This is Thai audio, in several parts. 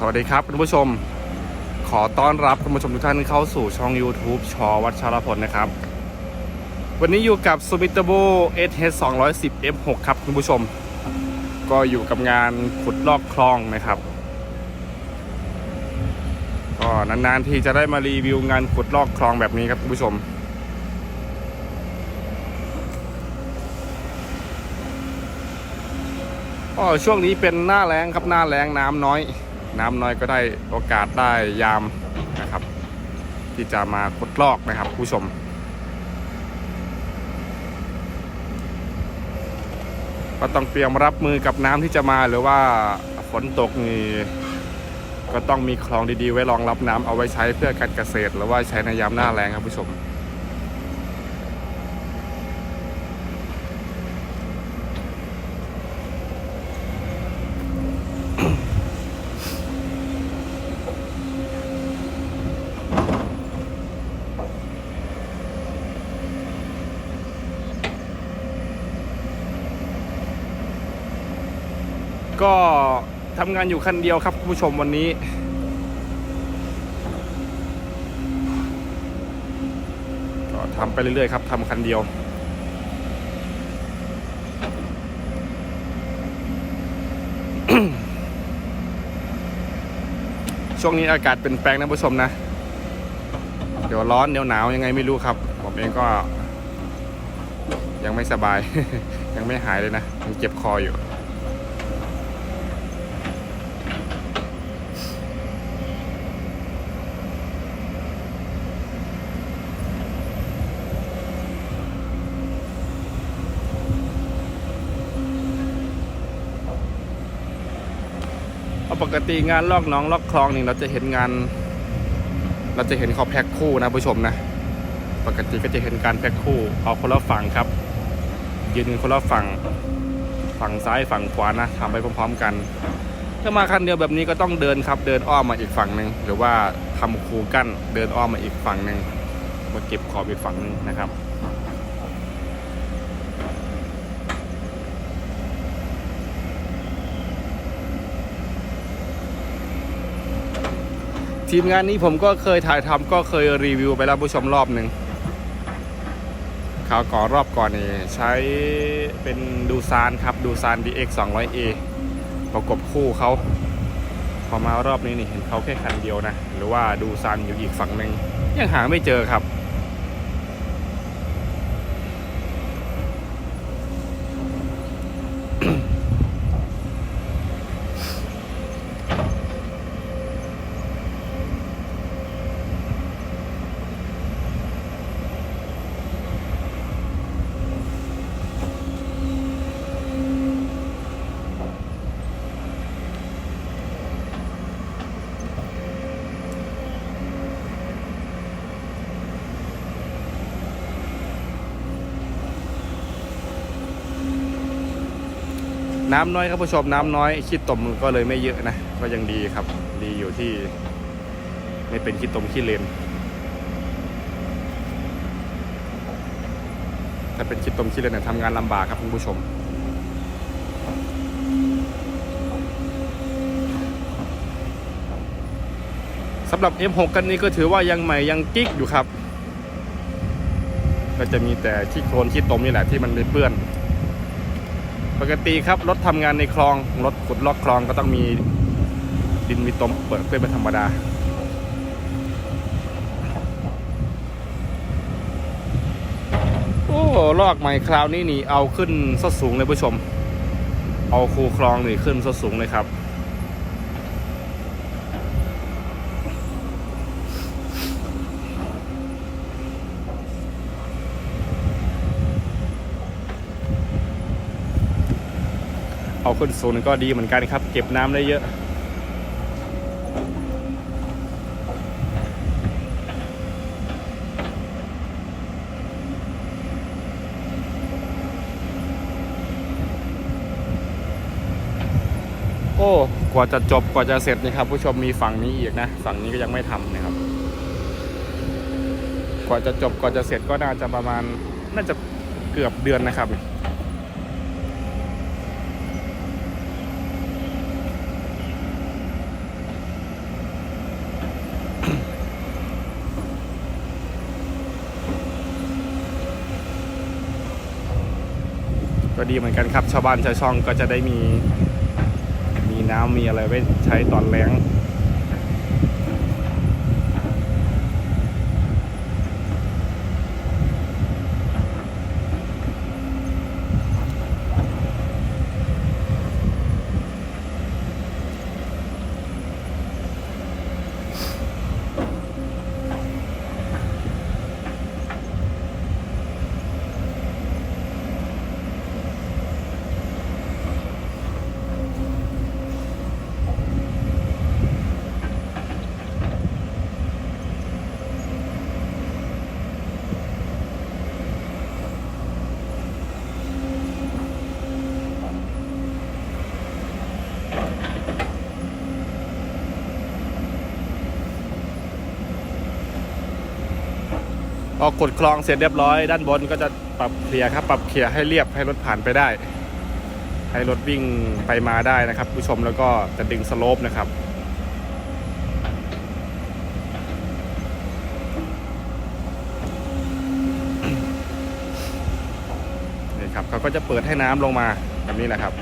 สวัสดีครับคุณผู้ชม ขอต้อนรับคุณผู้ชมทุกท่านเข้าสู่ช่อง YouTube ชอวัชรพลนะครับ วันนี้อยู่กับ s u m i t a b o SH 210 F6 ครับคุณผู้ชม ก็อยู่กับงานขุดลอกคลองนะครับก็นานๆที่จะได้มารีวิวงานขุดลอกคลองแบบนี้ครับคุณผู้ชมก็ช่วงนี้เป็นหน้าแรงครับหน้าแรงน้ำน้อย น้ำน้อยก็ได้โอกาสได้ยามนะครับ ที่จะมาขุดลอกนะครับ ผู้ชม ก็ต้องเตรียมรับมือกับน้ำที่จะมาหรือว่าฝนตกนี่ก็ต้องมีคลองดีๆ ไว้รองรับน้ำเอาไว้ใช้เพื่อการเกษตร หรือว่าใช้ในยามหน้าแรงครับผู้ชม ก็ทำงานอยู่คันเดียวครับคุณผู้ชมวันนี้ ก็ทำไปเรื่อยๆครับทำคันเดียวช่วงนี้อากาศเป็นแปลงนะผู้ชมนะ เดี๋ยวร้อนเดี๋ยวหนาวยังไงไม่รู้ครับ ผมเองก็ ยังไม่สบาย ยังไม่หายเลยนะยังเจ็บคออยู่ ปกติงานลอกน้องลอกคลองนี่เราจะเห็นงาน เราจะเห็นเขาแพ็คคู่นะผู้ชมนะ ปกติก็จะเห็นการแพ็คคู่เอาคนละฝั่งครับ ยืนคนละฝั่งฝั่งซ้ายฝั่งขวานะทำไปพร้อมๆกัน ถ้ามาคันเดียวแบบนี้ก็ต้องเดินครับ เดินอ้อมมาอีกฝั่งหนึ่งหรือว่าทำคูกั้นเดินอ้อมมาอีกฝั่งหนึ่งมาเก็บขอบอีกฝั่งหนึ่งนะครับ ทีมงานนี้ผมก็เคยถ่ายทำก็เคยรีวิวไปแล้วผู้ชมรอบหนึ่งข่าวก่อนรอบก่อนนี่ใช้เป็นดูซานครับดูซาน DX 200A ประกบคู่เขาพอมารอบนี้นี่เห็นเขาแค่คันเดียวนะ หรือว่าดูซานอยู่อีกฝั่งหนึ่งยังหาไม่เจอครับ น้ำน้อยครับผู้ชมน้ำน้อยขี้ตมก็เลยไม่เยอะนะ ก็ยังดีครับ ดีอยู่ที่ ไม่เป็นขี้ตมขี้เลนถ้าเป็นขี้ตมขี้เลนเนี่ยทำงานลำบากครับคุณผู้ชมสำหรับ M6 กันนี้ก็ถือว่ายังใหม่ยังกิ๊กอยู่ครับ ก็จะมีแต่ขี้โคลนขี้ตมนี่แหละที่มันไม่เปื้อน ปกติครับรถทำงานในคลองรถขุดลอกคลองก็ต้องมีดินมีตมเปิดเปื้อนเป็นธรรมดาโอ้ลอกใหม่คราวนี้นี่เอาขึ้นสดสูงเลยผู้ชม เอาคูคลองนี่ขึ้นสดสูงเลยครับ เอาขึ้นสูงก็ดีเหมือนกันครับ เก็บน้ำได้เยอะโอ้กว่าจะจบกว่าจะเสร็จนี่ครับ ผู้ชมมีฝั่งนี้อีกนะ ฝั่งนี้ก็ยังไม่ทำนะครับ กว่าจะจบกว่าจะเสร็จก็น่าจะประมาณน่าจะเกือบเดือนนะครับ ก็ดีเหมือนกันครับ ชาวบ้านชาวช่องก็จะได้มี มีน้ำมีอะไรไว้ใช้ตอนแล้ง อกดคลองเสร็จเรียบร้อย ด้านบนก็จะปรับเคลียร์ครับ ปรับเคลียร์ให้เรียบให้รถผ่านไปได้ ให้รถวิ่งไปมาได้นะครับผู้ชมแล้วก็จะดึงสโลปนะครับนี่ครับเขาก็จะเปิดให้น้ำลงมาแบบนี้แหละครับ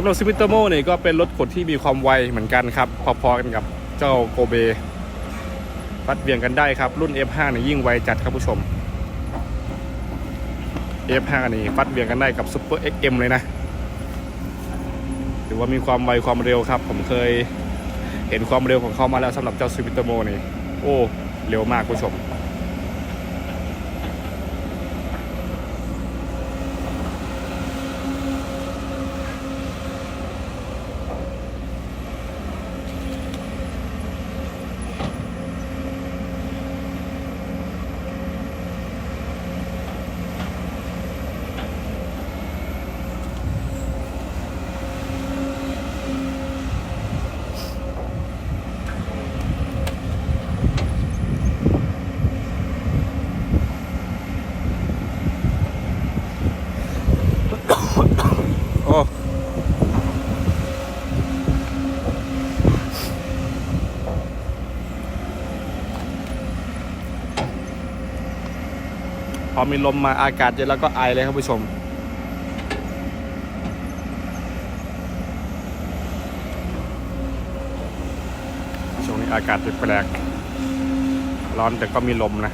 สำหรับซิมิโตโมเนี่ยก็เป็นรถขนที่มีความไวเหมือนกันครับ พอๆกันกับเจ้าโกเบฟัดเวียงกันได้ครับ รุ่น F5 เนี่ยยิ่งไวจัดครับผู้ชม F5 นี่ฟัดเวียงกันได้กับ Super XM เลยนะถือว่ามีความไวความเร็วครับ ผมเคยเห็นความเร็วของเขามาแล้วสำหรับเจ้าซิมิโตโมนี่โอ้ เร็วมากผู้ชม อมีลมมาอากาศเย็นแล้วก็ไอเลยครับผู้ชม ช่วงนี้อากาศแปลกร้อนแต่ก็มีลมนะ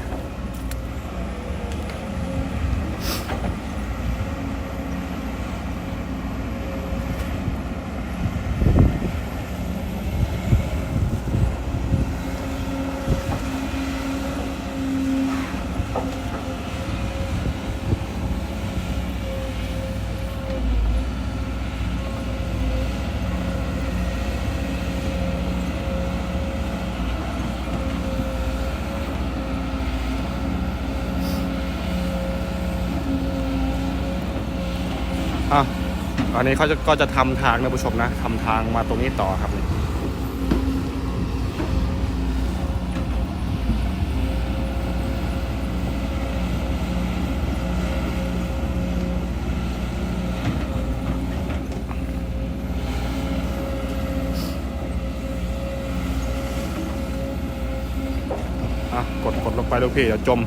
ต อันนี้เขาจะก็จะทำทางนะผู้ชมนะทำทางมาตรงนี้ต่อครับอะกดกดลงไปลูกพี่เดี๋ยวจม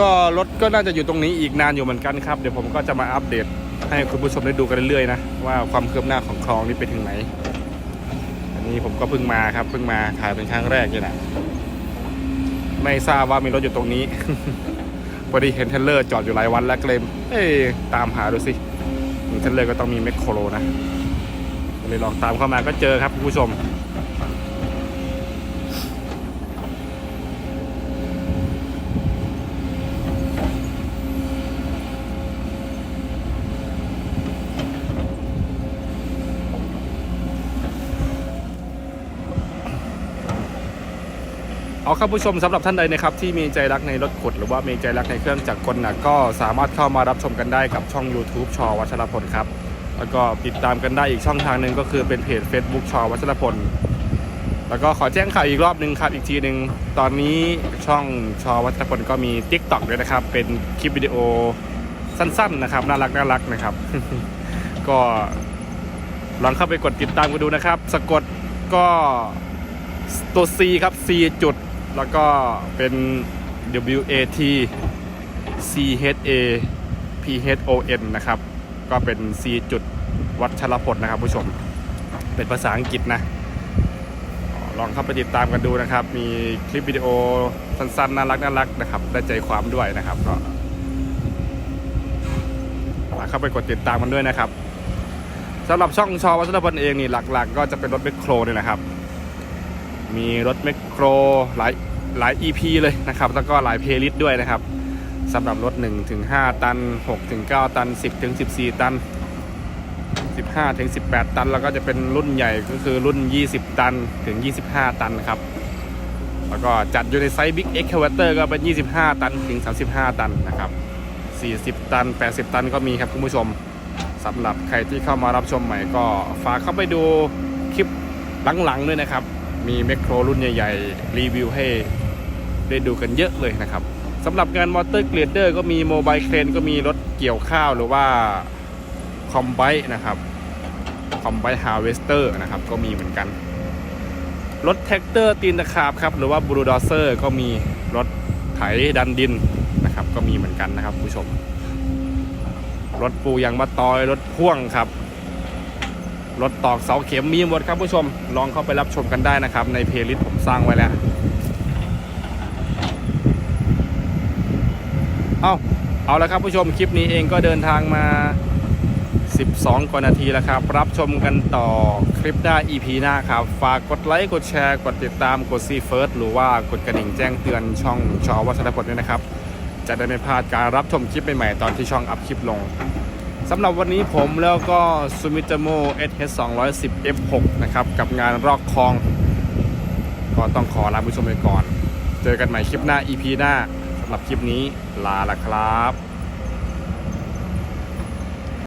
ก็รถก็น่าจะอยู่ตรงนี้อีกนานอยู่เหมือนกันครับ เดี๋ยวผมก็จะมาอัปเดตให้คุณผู้ชมได้ดูกันเรื่อยๆนะว่าความคืบหน้าของคลองนี้ไปถึงไหน อันนี้ผมก็เพิ่งมาครับเพิ่งมาถ่ายเป็นครั้งแรกนี่แหละไม่ทราบว่ามีรถอยู่ตรงนี้พอดีเห็นเทรลเลอร์จอดอยู่หลายวันแล้วก็เลยเอ้ตามหาดูสิเทรลเลอร์ก็ต้องมีแมคโครนะก็เลยลองตามเข้ามาก็เจอครับคุณผู้ชม เอาครับผู้ชมสำหรับท่านใดนะครับที่มีใจรักในรถขุด หรือว่ามีใจรักในเครื่องจักรกลนะก็สามารถเข้ามารับชมกันได้กับช่อง YouTube ชอวัชรพลครับแล้วก็ติดตามกันได้อีกช่องทางหนึ่งก็คือเป็นเพจ Facebook ชอวัชรพลแล้วก็ขอแจ้งข่าวอีกรอบหนึ่งครับอีกทีหนึ่งตอนนี้ช่องชอวัชรพลก็มี Tik t o อกด้วยนะครับ เป็นคลิปวิดีโอสั้นๆนะครับน่ารักน่ารักนะครับ ก็ลองเข้าไปกดติดตามกันดูนะครับ สะกดก็ตัว C ครับ C จุด แล้วก็เป็น W A T C H A P H O N นะครับ ก็เป็น C จุดวัชรพลนะครับผู้ชม เป็นภาษาอังกฤษนะ ลองเข้าไปติดตามกันดูนะครับ มีคลิปวิดีโอสั้นๆ น่ารักน่ารักนะครับ ได้ใจความด้วยนะครับ ก็ฝากเข้าไปกดติดตามกันด้วยนะครับสำหรับช่องชอวัชรพลเองนี่หลัก ๆ ก็จะเป็นรถแมคโครเนี่ยนะครับ มีรถแมคโครหลายหลาย EP เลยนะครับ แล้วก็หลายเพลย์ลิสต์ด้วยนะครับสำหรับรถ1ถึง5ตัน6ถึง9ตัน 10ถึง14 ตัน 15ถึง18 ตัน แล้วก็จะเป็นรุ่นใหญ่ก็คือรุ่น 20 ตันถึง 25 ตันครับ แล้วก็จัดอยู่ในไซส์ Big Excavator ก็เป็น 25 ตันถึง 35 ตันนะครับ 40 ตัน 80 ตันก็มีครับคุณผู้ชมสำหรับใครที่เข้ามารับชมใหม่ก็ฝากเข้าไปดูคลิปหลังๆด้วยนะครับ มีแมคโครรุ่นใหญ่ๆ รีวิวให้ได้ดูกันเยอะเลยนะครับสำหรับงานมอเตอร์เกรดเดอร์ก็มีโมบายเครนก็มีรถเกี่ยวข้าวหรือว่าคอมไบนะครับคอมไบฮาร์เวสเตอร์นะครับก็มีเหมือนกัน รถแท็กเตอร์ตีนตะขาบครับหรือว่าบู l ดอเซอร์ก็มีรถไถดันดินนะครับก็มีเหมือนกันนะครับผู้ชม รถปูยางมะตอยรถพ่วงครับ รถตอกเสาเข็มมีหมดครับผู้ชม ลองเข้าไปรับชมกันได้นะครับ ในเพลย์ลิสต์ผมสร้างไว้แล้ว เอาเอาละครับผู้ชมคลิปนี้เองก็เดินทางมา 12 กว่านาทีแล้วครับ รับชมกันต่อคลิปหน้า EP หน้าครับ ฝากกดไลค์ กดแชร์ กดติดตามกดซีเฟิร์สหรือว่ากดกระดิ่งแจ้งเตือนช่องชอวัชรพลด้วยนะครับ จะได้ไม่พลาดการรับชมคลิปใหม่ๆตอนที่ช่องอัพคลิปลง สำหรับวันนี้ผมแล้วก็ซูมิจโม SH 210 F6 นะครับ กับงานรอกคลอง ก็ต้องขอลาผู้ชมไปก่อน เจอกันใหม่คลิปหน้า EP หน้าสำหรับคลิปนี้ลาละครับ